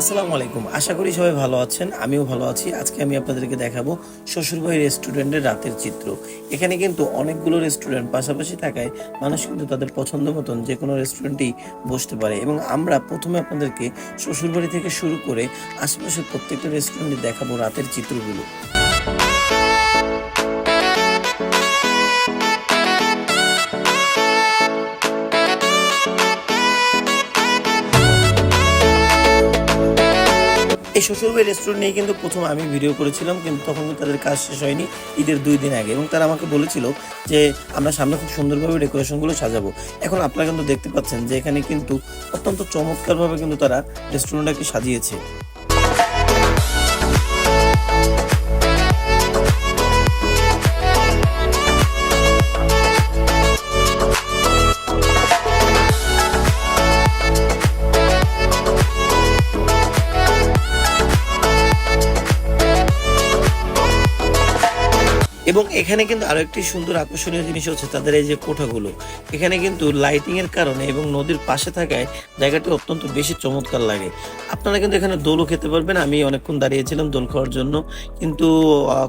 আসসালামু আলাইকুম। আশা করি সবাই ভালো আছেন, আমিও ভালো আছি। আজকে আমি আপনাদেরকে দেখাবো শ্বশুরবাড়ি রেস্টুরেন্টের রাতের চিত্র। এখানে কিন্তু অনেকগুলো রেস্টুরেন্ট পাশাপাশি থাকায় মানুষ কিন্তু তাদের পছন্দ মতন যে কোনো রেস্টুরেন্টেই বসতে পারে। এবং আমরা প্রথমে আপনাদেরকে শ্বশুরবাড়ি থেকে শুরু করে আশেপাশের প্রত্যেকটা রেস্টুরেন্টে দেখাবো রাতের চিত্রগুলো। এই শ্বশুরবাড়ি রেস্টুরেন্ট নিয়ে কিন্তু প্রথম আমি ভিডিও করেছিলাম, কিন্তু তখন তাদের কাজ শেষ হয়নি ঈদের দুই দিন আগে। এবং তারা আমাকে বলেছিল যে, আমরা সামনে খুব সুন্দরভাবে ডেকোরেশনগুলো সাজাবো। এখন আপনারা কিন্তু দেখতে পাচ্ছেন যে, এখানে কিন্তু অত্যন্ত চমৎকারভাবে কিন্তু তারা রেস্টুরেন্টটাকে সাজিয়েছে। এবং এখানে কিন্তু আরও একটি সুন্দর আকর্ষণীয় জিনিস হচ্ছে তাদের এই যে কোঠাগুলো। এখানে কিন্তু লাইটিং এর কারণে এবং নদীর পাশে থাকায় জায়গাটি অত্যন্ত বেশি চমৎকার লাগে। আপনারা কিন্তু এখানে দোলও খেতে পারবেন। আমি অনেকক্ষণ দাঁড়িয়েছিলাম দোল খাওয়ার জন্য। কিন্তু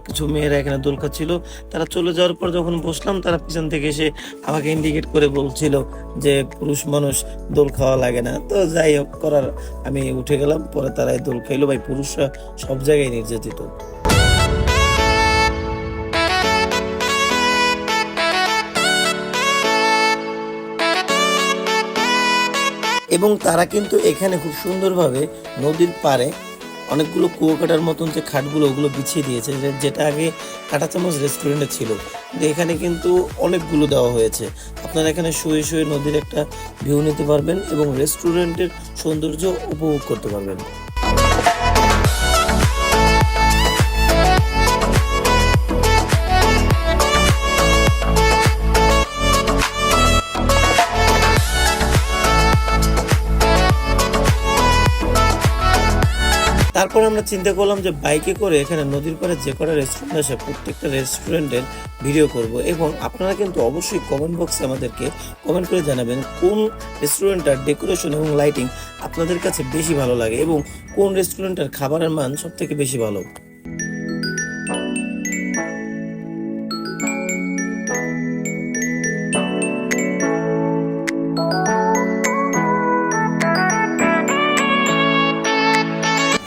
কিছু মেয়েরা এখানে দোল খাচ্ছিল। তারা চলে যাওয়ার পর যখন বসলাম, তারা পিছন থেকে এসে আমাকে ইন্ডিকেট করে বলছিল যে, পুরুষ মানুষ দোল খাওয়া লাগে না। তো যাই হোক, করার আমি উঠে গেলাম। পরে তারাই দোল খাইলো। ভাই, পুরুষরা সব জায়গায় নির্যাতিত। এবং তারা কিন্তু এখানে খুব সুন্দরভাবে নদীর পাড়ে অনেকগুলো কুয়োকাটার মতন যে খাটগুলো, ওগুলো বিছিয়ে দিয়েছে যেটা আগে কাটা চামচ রেস্টুরেন্টে ছিল। কিন্তু এখানে কিন্তু অনেকগুলো দেওয়া হয়েছে। আপনারা এখানে শুয়ে শুয়ে নদীর একটা ভিউ নিতে পারবেন এবং রেস্টুরেন্টের সৌন্দর্য উপভোগ করতে পারবেন। তারপর আমরা চিন্তা করলাম যে বাইকে করে এখানে নদীর পাড়ে যে কটা রেস্টুরেন্ট আছে, প্রত্যেকটা রেস্টুরেন্টের ভিডিও করব। এবং আপনারা কিন্তু অবশ্যই কমেন্ট বক্সে আমাদেরকে কমেন্ট করে জানাবেন কোন রেস্টুরেন্টটার ডেকোরেশন এবং লাইটিং আপনাদের কাছে বেশি ভালো লাগে এবং কোন রেস্টুরেন্টের খাবারের মান সবথেকে বেশি ভালো।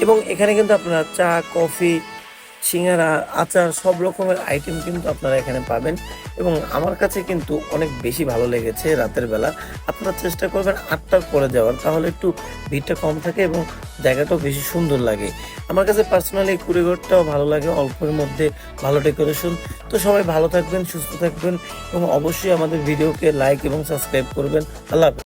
এবং এখানে কিন্তু আপনারা চা, কফি, সিঙ্গারা, আচার সব রকমের আইটেম কিন্তু আপনারা এখানে পাবেন। এবং আমার কাছে কিন্তু অনেক বেশি ভালো লেগেছে রাতের বেলা। আপনারা চেষ্টা করবেন আটটার পরে যাওয়ার, তাহলে একটু ভিড়টা কম থাকে এবং জায়গাটাও বেশি সুন্দর লাগে। আমার কাছে পার্সোনালি কুড়িঘরটাও ভালো লাগে, অল্পের মধ্যে ভালো ডেকোরেশন তো সবাই ভালো থাকবেন, সুস্থ থাকবেন এবং অবশ্যই আমাদের ভিডিওকে লাইক এবং সাবস্ক্রাইব করবেন। আল্লাহ।